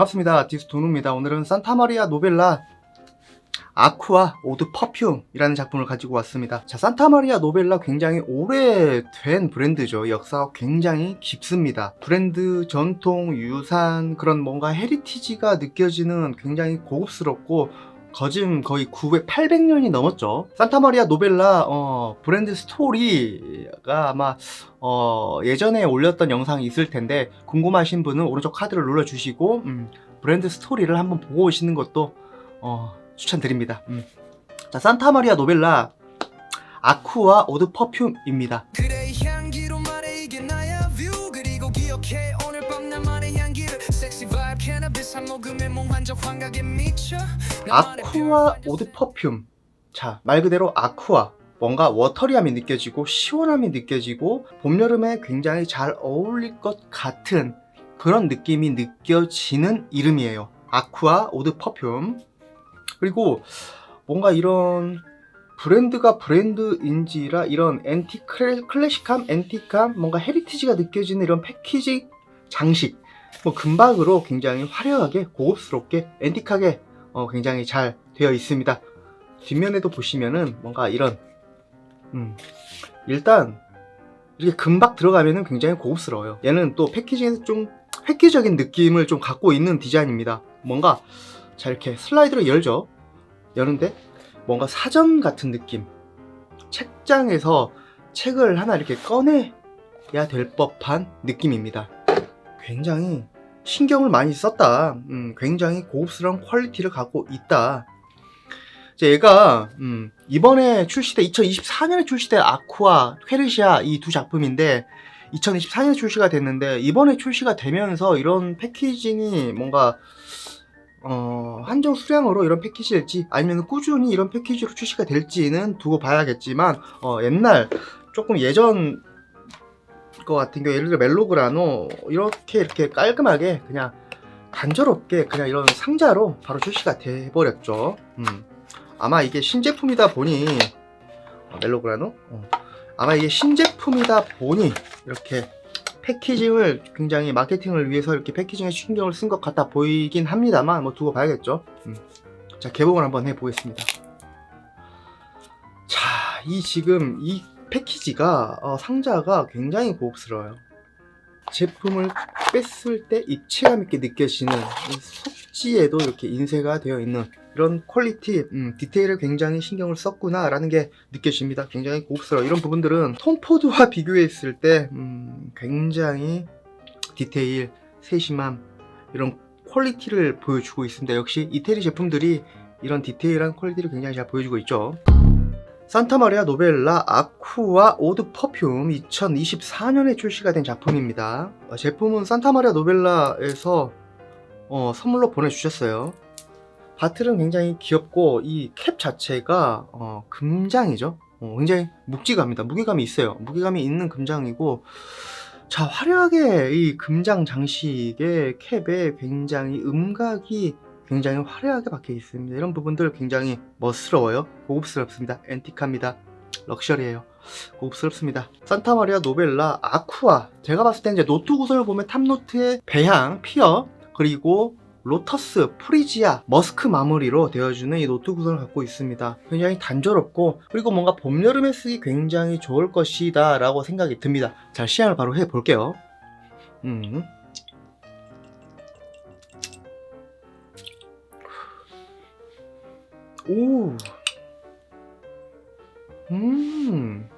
반갑습니다. 아티스트 도누입니다. 오늘은 산타마리아 노벨라 아쿠아 오드 퍼퓸이라는 작품을 가지고 왔습니다. 자, 산타마리아 노벨라 굉장히 오래된 브랜드죠. 역사가 굉장히 깊습니다. 브랜드 전통, 유산, 그런 뭔가 헤리티지가 느껴지는 굉장히 고급스럽고 거진 거의 900, 800년이 넘었죠. 산타마리아 노벨라 어, 브랜드 스토리가 아마 어, 예전에 올렸던 영상이 있을 텐데 궁금하신 분은 오른쪽 카드를 눌러주시고 음, 브랜드 스토리를 한번 보고 오시는 것도 어, 추천드립니다. 음. 자, 산타마리아 노벨라 아쿠아 오드 퍼퓸입니다. 그래 이 향기로 아쿠아 오드 퍼퓸. 자, 말 그대로 아쿠아. 뭔가 워터리함이 느껴지고 시원함이 느껴지고 봄 여름에 굉장히 잘 어울릴 것 같은 그런 느낌이 느껴지는 이름이에요. 아쿠아 오드 퍼퓸. 그리고 뭔가 이런 브랜드가 브랜드인지라 이런 앤티 클래- 클래식함, 앤티감, 뭔가 헤리티지가 느껴지는 이런 패키지 장식, 뭐 금박으로 굉장히 화려하게 고급스럽게 앤틱하게 어, 굉장히 잘 되어 있습니다. 뒷면에도 보시면은 뭔가 이런 음, 일단 이렇게 금박 들어가면은 굉장히 고급스러워요. 얘는 또 패키징에서 좀 획기적인 느낌을 좀 갖고 있는 디자인입니다. 뭔가 자 이렇게 슬라이드를 열죠. 여는데 뭔가 사전 같은 느낌. 책장에서 책을 하나 이렇게 꺼내야 될 법한 느낌입니다. 굉장히 신경을 많이 썼다. 음, 굉장히 고급스러운 퀄리티를 갖고 있다. 이제 얘가 음, 이번에 출시된 2024년에 출시된 아쿠아, 페르시아 이 두 작품인데 2024년에 출시가 됐는데 이번에 출시가 되면서 이런 패키징이 뭔가 어, 한정 수량으로 이런 패키지일지 아니면 꾸준히 이런 패키지로 출시가 될지는 두고 봐야겠지만 어, 옛날 조금 예전 거 같은 경우 예를 들어 멜로그라노 이렇게 이렇게 깔끔하게 그냥 단조롭게 그냥 이런 상자로 바로 출시가 돼 버렸죠. 음. 아마 이게 신제품이다 보니 어, 멜로그라노 어. 아마 이게 신제품이다 보니 이렇게 패키징을 굉장히 마케팅을 위해서 이렇게 패키징에 신경을 쓴 것 같아 보이긴 합니다만 뭐 두고 봐야겠죠. 음. 자 개봉을 한번 해보겠습니다. 자, 이 지금 이 패키지가 어, 상자가 굉장히 고급스러워요. 제품을 뺐을 때 입체감 있게 느껴지는 이 속지에도 이렇게 인쇄가 되어 있는 이런 퀄리티, 음, 디테일을 굉장히 신경을 썼구나라는 게 느껴집니다. 굉장히 고급스러워. 이런 부분들은 톰포드와 비교했을 때 음, 굉장히 디테일, 세심함 이런 퀄리티를 보여주고 있습니다. 역시 이태리 제품들이 이런 디테일한 퀄리티를 굉장히 잘 보여주고 있죠. 산타마리아 노벨라 아쿠아 오드 퍼퓸 2024년에 출시가 된 작품입니다. 어, 제품은 산타마리아 노벨라에서 어, 선물로 보내주셨어요. 바틀은 굉장히 귀엽고 이 캡 자체가 어, 금장이죠. 어, 굉장히 묵직합니다. 무게감이 있어요. 무게감이 있는 금장이고 자 화려하게 이 금장 장식의 캡에 굉장히 음각이 굉장히 화려하게 박혀 있습니다. 이런 부분들 굉장히 멋스러워요. 고급스럽습니다. 앤틱합니다. 럭셔리해요. 고급스럽습니다. 산타마리아 노벨라 아쿠아. 제가 봤을 때 이제 노트 구성을 보면 탑노트의 배향, 피어, 그리고 로터스, 프리지아, 머스크 마무리로 되어주는 이 노트 구성을 갖고 있습니다. 굉장히 단조롭고 그리고 뭔가 봄, 여름에 쓰기 굉장히 좋을 것이다 라고 생각이 듭니다. 자, 시향을 바로 해볼게요. 음. 오. 음.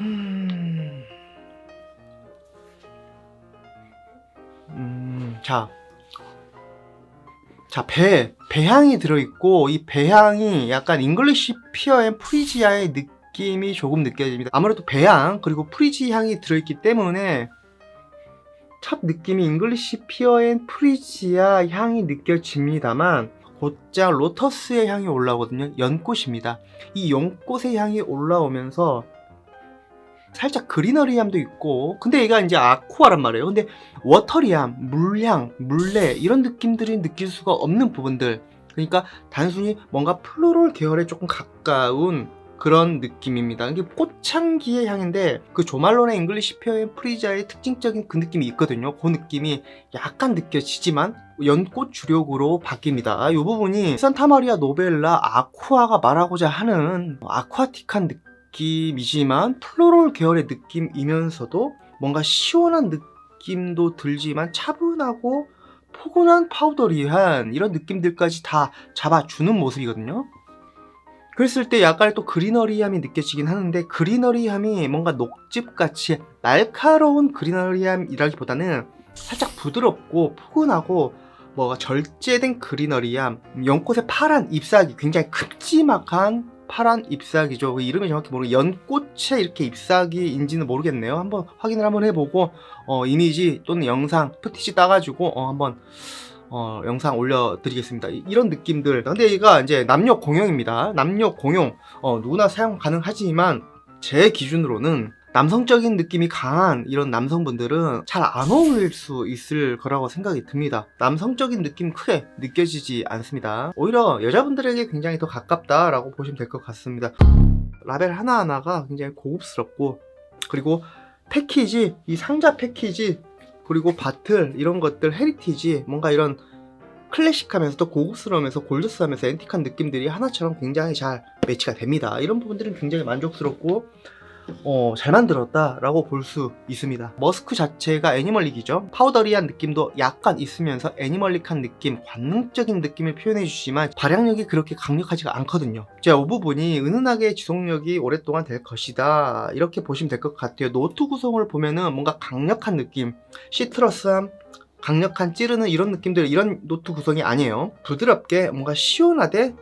음. 음. 자. 자, 배, 배향이 들어있고, 이 배향이 약간 잉글리시 피어 앤 프리지아의 느낌이 조금 느껴집니다. 아무래도 배향, 그리고 프리지 향이 들어있기 때문에, 첫 느낌이 잉글리시 피어 앤 프리지아 향이 느껴집니다만, 곧장 로터스의 향이 올라오거든요. 연꽃입니다. 이 연꽃의 향이 올라오면서 살짝 그리너리함도 있고 근데 얘가 이제 아쿠아란 말이에요. 근데 워터리함, 물향, 물레 이런 느낌들이 느낄 수가 없는 부분들 그러니까 단순히 뭔가 플로럴 계열에 조금 가까운 그런 느낌입니다. 이게 꽃향기의 향인데 그 조말론의 잉글리시 표현 프리자의 특징적인 그 느낌이 있거든요. 그 느낌이 약간 느껴지지만 연꽃 주력으로 바뀝니다. 이 부분이 산타 마리아 노벨라 아쿠아가 말하고자 하는 아쿠아틱한 느낌이지만 플로럴 계열의 느낌이면서도 뭔가 시원한 느낌도 들지만 차분하고 포근한 파우더리한 이런 느낌들까지 다 잡아주는 모습이거든요. 그랬을 때 약간의 또 그리너리함이 느껴지긴 하는데 그리너리함이 뭔가 녹즙같이 날카로운 그리너리함이라기보다는 살짝 부드럽고 포근하고 뭐가 절제된 그리너리함 연꽃의 파란 잎사귀 굉장히 큼지막한 파란 잎사귀죠. 그 이름이 정확히 모르고 연꽃의 이렇게 잎사귀인지는 모르겠네요. 한번 확인을 한번 해보고 어, 이미지 또는 영상 푸티지 따가지고 어, 한번 어, 영상 올려드리겠습니다. 이- 이런 느낌들. 근데 이가 이제 남녀 공용입니다. 남녀 공용. 어, 누구나 사용 가능하지만 제 기준으로는 남성적인 느낌이 강한 이런 남성분들은 잘 안 어울릴 수 있을 거라고 생각이 듭니다. 남성적인 느낌 크게 느껴지지 않습니다. 오히려 여자분들에게 굉장히 더 가깝다라고 보시면 될 것 같습니다. 라벨 하나하나가 굉장히 고급스럽고 그리고 패키지, 이 상자 패키지 그리고 바틀 이런 것들 헤리티지 뭔가 이런 클래식하면서도 고급스러우면서 골드스하면서 앤틱한 느낌들이 하나처럼 굉장히 잘 매치가 됩니다. 이런 부분들은 굉장히 만족스럽고 어, 잘 만들었다라고 볼 수 있습니다. 머스크 자체가 애니멀릭이죠. 파우더리한 느낌도 약간 있으면서 애니멀릭한 느낌, 관능적인 느낌을 표현해 주지만 발향력이 그렇게 강력하지가 않거든요. 자, 이 부분이 은은하게 지속력이 오랫동안 될 것이다. 이렇게 보시면 될 것 같아요. 노트 구성을 보면은 뭔가 강력한 느낌, 시트러스함, 강력한 찌르는 이런 느낌들, 이런 노트 구성이 아니에요. 부드럽게 뭔가 시원하되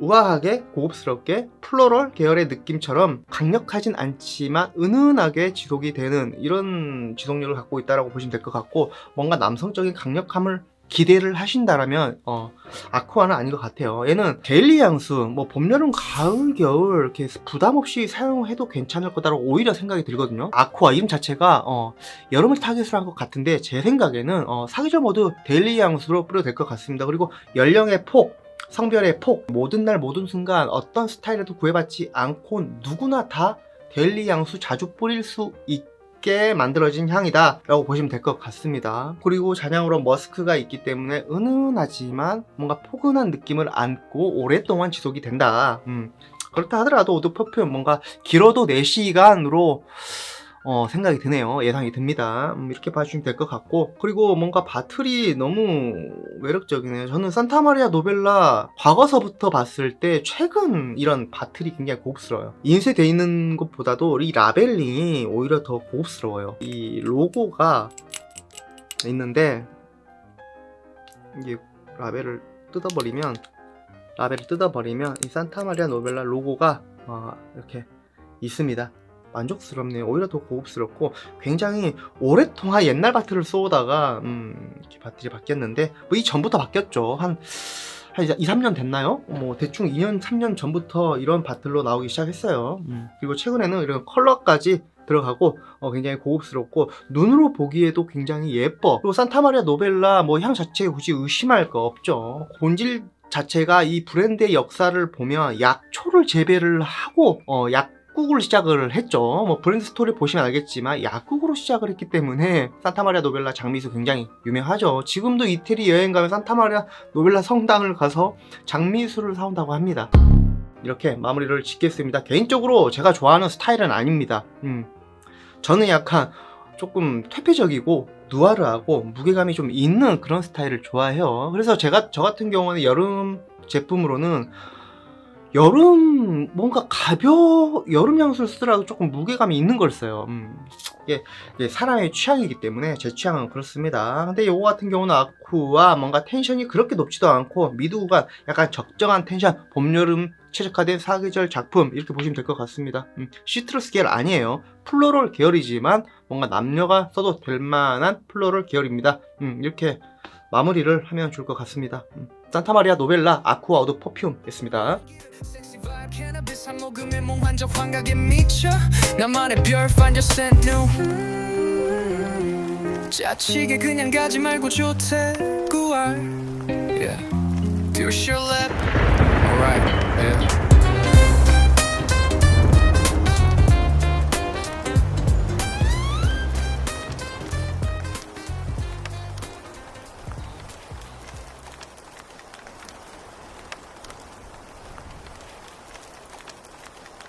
우아하게 고급스럽게 플로럴 계열의 느낌처럼 강력하진 않지만 은은하게 지속이 되는 이런 지속력을 갖고 있다라고 보시면 될 것 같고 뭔가 남성적인 강력함을 기대를 하신다라면 어, 아쿠아는 아닌 것 같아요. 얘는 데일리 향수, 뭐 봄, 여름, 가을, 겨울 이렇게 부담 없이 사용해도 괜찮을 거다라고 오히려 생각이 들거든요. 아쿠아 이름 자체가 어, 여름을 타겟으로 한 것 같은데 제 생각에는 어, 사계절 모두 데일리 향수로 뿌려도 될 것 같습니다. 그리고 연령의 폭, 성별의 폭, 모든 날 모든 순간 어떤 스타일에도 구애받지 않고 누구나 다 데일리 향수 자주 뿌릴 수 있게 만들어진 향이다 라고 보시면 될 것 같습니다. 그리고 잔향으로 머스크가 있기 때문에 은은하지만 뭔가 포근한 느낌을 안고 오랫동안 지속이 된다. 음, 그렇다 하더라도 오드 퍼퓸 뭔가 길어도 4시간으로 어, 생각이 드네요. 예상이 듭니다. 음, 이렇게 봐주시면 될 것 같고. 그리고 뭔가 바틀이 너무 매력적이네요. 저는 산타마리아 노벨라 과거서부터 봤을 때 최근 이런 바틀이 굉장히 고급스러워요. 인쇄되어 있는 것보다도 이 라벨링이 오히려 더 고급스러워요. 이 로고가 있는데, 이게 라벨을 뜯어버리면, 라벨을 뜯어버리면 이 산타마리아 노벨라 로고가 어, 이렇게 있습니다. 만족스럽네요. 오히려 더 고급스럽고 굉장히 오랫동안 옛날 바트를 쏘다가 음, 이렇게 바틀이 바뀌었는데 뭐 이 전부터 바뀌었죠. 한, 한 2, 3년 됐나요? 뭐 대충 2년, 3년 전부터 이런 바틀로 나오기 시작했어요. 음, 그리고 최근에는 이런 컬러까지 들어가고 어, 굉장히 고급스럽고 눈으로 보기에도 굉장히 예뻐. 그리고 산타마리아 노벨라 뭐 향 자체에 굳이 의심할 거 없죠. 본질 자체가 이 브랜드의 역사를 보면 약초를 재배를 하고 어, 약 국으로 시작을 했죠. 뭐 브랜드 스토리 보시면 알겠지만 약국으로 시작을 했기 때문에 산타마리아 노벨라 장미수 굉장히 유명하죠. 지금도 이태리 여행 가면 산타마리아 노벨라 성당을 가서 장미수를 사온다고 합니다. 이렇게 마무리를 짓겠습니다. 개인적으로 제가 좋아하는 스타일은 아닙니다. 음. 저는 약간 조금 퇴폐적이고 누아르하고 무게감이 좀 있는 그런 스타일을 좋아해요. 그래서 제가 저 같은 경우는 여름 제품으로는 여름 뭔가 가벼 여름 향수를 쓰더라도 조금 무게감이 있는 걸 써요. 음. 이게, 이게 사람의 취향이기 때문에 제 취향은 그렇습니다. 근데 요거 같은 경우는 아쿠와 뭔가 텐션이 그렇게 높지도 않고 미드구간 약간 적정한 텐션 봄 여름 최적화된 사계절 작품 이렇게 보시면 될 것 같습니다. 음, 시트러스 계열 아니에요. 플로럴 계열이지만 뭔가 남녀가 써도 될 만한 플로럴 계열입니다. 음, 이렇게 마무리를 하면 좋을 것 같습니다. 음, 산타마리아 노벨라 아쿠아 우드 scent new 짜치게 그냥 가지 말고 좋대 구할 Yeah Do your lap Alright Yeah